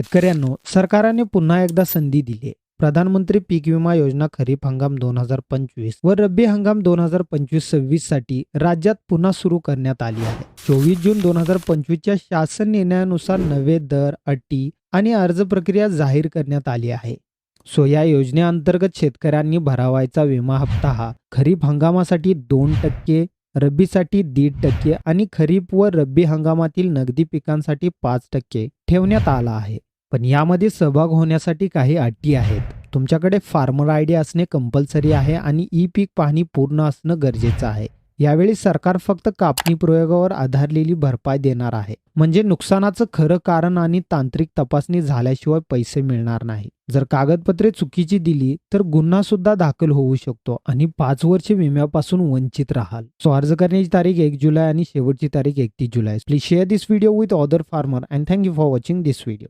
शेतकऱ्यांनो सरकारने पुन्हा एकदा संधी दिली प्रधानमंत्री पीक विमा योजना खरीप हंगाम दोन हजार पंचवीस व रब्बी हंगाम दोन हजार पंचवीस सव्वीससाठी राज्यात पुन्हा सुरू करण्यात आली आहे. चोवीस जून दोन हजार पंचवीसच्या शासन निर्णयानुसार नवे दर अटी आणि अर्ज प्रक्रिया जाहीर करण्यात आली आहे. सो या योजनेअंतर्गत शेतकऱ्यांनी भरावायचा विमा हप्ता हा खरीप हंगामासाठी दोन टक्के रब्बीसाठी दीड टक्के आणि खरीप व रब्बी हंगामातील नगदी पिकांसाठी पाच टक्के ठेवण्यात आला आहे. पण यामध्ये सहभाग होण्यासाठी काही अटी आहेत. तुमच्याकडे फार्मर आय डी असणे कंपल्सरी आहे आणि ई पीक पाहणी पूर्ण असणं गरजेचं आहे. यावेळी सरकार फक्त कापणी प्रयोगावर आधारलेली भरपाई देणार आहे. म्हणजे नुकसानाचं खरं कारण आणि तांत्रिक तपासणी झाल्याशिवाय पैसे मिळणार नाही. जर कागदपत्रे चुकीची दिली तर गुन्हा सुद्धा दाखल होऊ शकतो आणि पाच वर्ष विम्यापासून वंचित राहाल. सो अर्ज करण्याची तारीख एक जुलै आणि शेवटची तारीख एकतीस जुलै. Please share this video with other farmer and thank you for watching this video